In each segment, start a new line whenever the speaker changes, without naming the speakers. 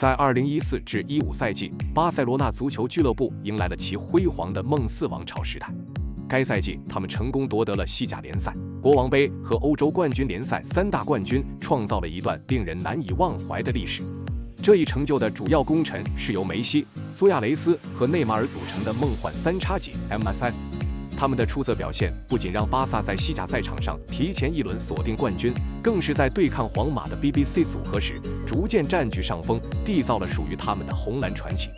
在2014至15赛季，巴塞罗那足球俱乐部迎来了其辉煌的梦四王朝时代。该赛季，他们成功夺得了西甲联赛、国王杯和欧洲冠军联赛三大冠军，创造了一段令人难以忘怀的历史。这一成就的主要功臣是由梅西、苏亚雷斯和内马尔组成的梦幻三叉戟 MSN。他们的出色表现不仅让巴萨在西甲赛场上提前一轮锁定冠军，更是在对抗皇马的 BBC 组合时逐渐占据上风，缔造了属于他们的红蓝传奇。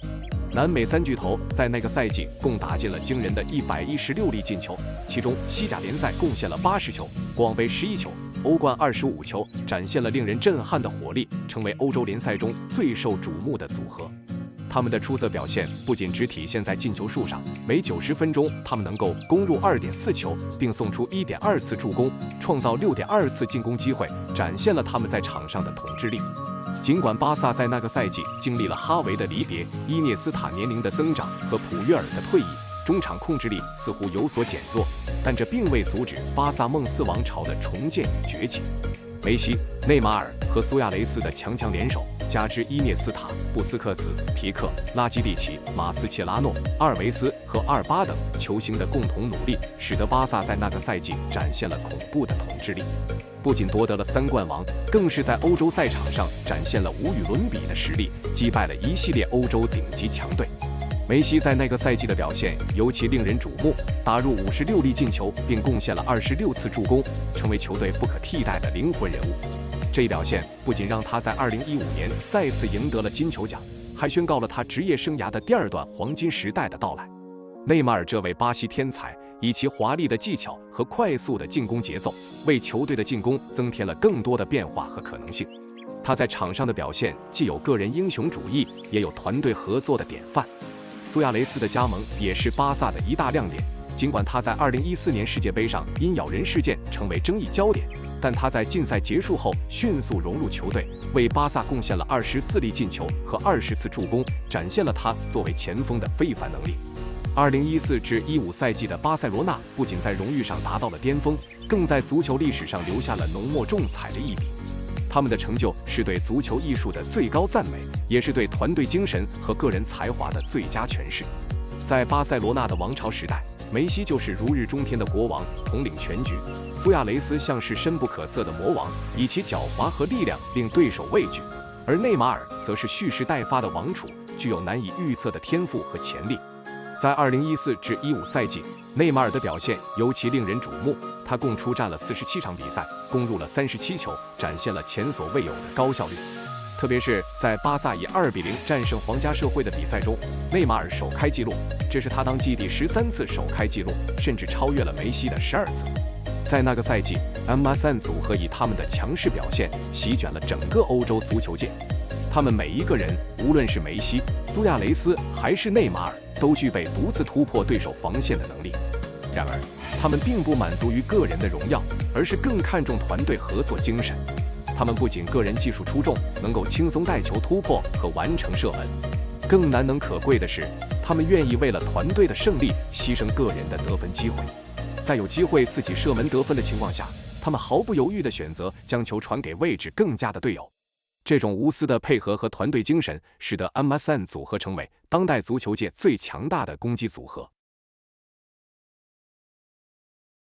南美三巨头在那个赛季共打进了惊人的一百一十六粒进球，其中西甲联赛贡献了八十球，广杯十一球，欧冠二十五球，展现了令人震撼的火力，成为欧洲联赛中最受瞩目的组合。他们的出色表现不仅只体现在进球数上，每九十分钟他们能够攻入二点四球，并送出一点二次助攻，创造六点二次进攻机会，展现了他们在场上的统治力。尽管巴萨在那个赛季经历了哈维的离别、伊涅斯塔年龄的增长和普约尔的退役，中场控制力似乎有所减弱，但这并未阻止巴萨梦四王朝的重建与崛起。梅西、内马尔和苏亚雷斯的强强联手，加之伊涅斯塔、布斯克茨、皮克、拉基蒂奇、马斯切拉诺、阿尔维斯和阿尔巴等球星的共同努力，使得巴萨在那个赛季展现了恐怖的统治力。不仅夺得了三冠王，更是在欧洲赛场上展现了无与伦比的实力，击败了一系列欧洲顶级强队。梅西在那个赛季的表现尤其令人瞩目，打入五十六粒进球，并贡献了二十六次助攻，成为球队不可替代的灵魂人物。这一表现不仅让他在二零一五年再次赢得了金球奖，还宣告了他职业生涯的第二段黄金时代的到来。内马尔这位巴西天才，以其华丽的技巧和快速的进攻节奏，为球队的进攻增添了更多的变化和可能性。他在场上的表现既有个人英雄主义，也有团队合作的典范。苏亚雷斯的加盟也是巴萨的一大亮点。尽管他在2014年世界杯上因咬人事件成为争议焦点，但他在禁赛结束后迅速融入球队，为巴萨贡献了24粒进球和20次助攻，展现了他作为前锋的非凡能力。2014至15赛季的巴塞罗那不仅在荣誉上达到了巅峰，更在足球历史上留下了浓墨重彩的一笔。他们的成就是对足球艺术的最高赞美，也是对团队精神和个人才华的最佳诠释。在巴塞罗那的王朝时代，梅西就是如日中天的国王，统领全局；苏亚雷斯像是深不可测的魔王，以其狡猾和力量令对手畏惧；而内马尔则是蓄势待发的王储，具有难以预测的天赋和潜力。在2014至15赛季，内马尔的表现尤其令人瞩目。他共出战了47场比赛，攻入了37球，展现了前所未有的高效率。特别是在巴萨以2比0战胜皇家社会的比赛中，内马尔首开纪录，这是他当季第十三次首开纪录，甚至超越了梅西的十二次。在那个赛季，MSN 组合以他们的强势表现席卷了整个欧洲足球界。他们每一个人，无论是梅西、苏亚雷斯还是内马尔。都具备独自突破对手防线的能力。然而，他们并不满足于个人的荣耀，而是更看重团队合作精神。他们不仅个人技术出众，能够轻松带球突破和完成射门，更难能可贵的是，他们愿意为了团队的胜利牺牲个人的得分机会。在有机会自己射门得分的情况下，他们毫不犹豫地选择将球传给位置更佳的队友。这种无私的配合和团队精神，使得 MSN 组合成为当代足球界最强大的攻击组合。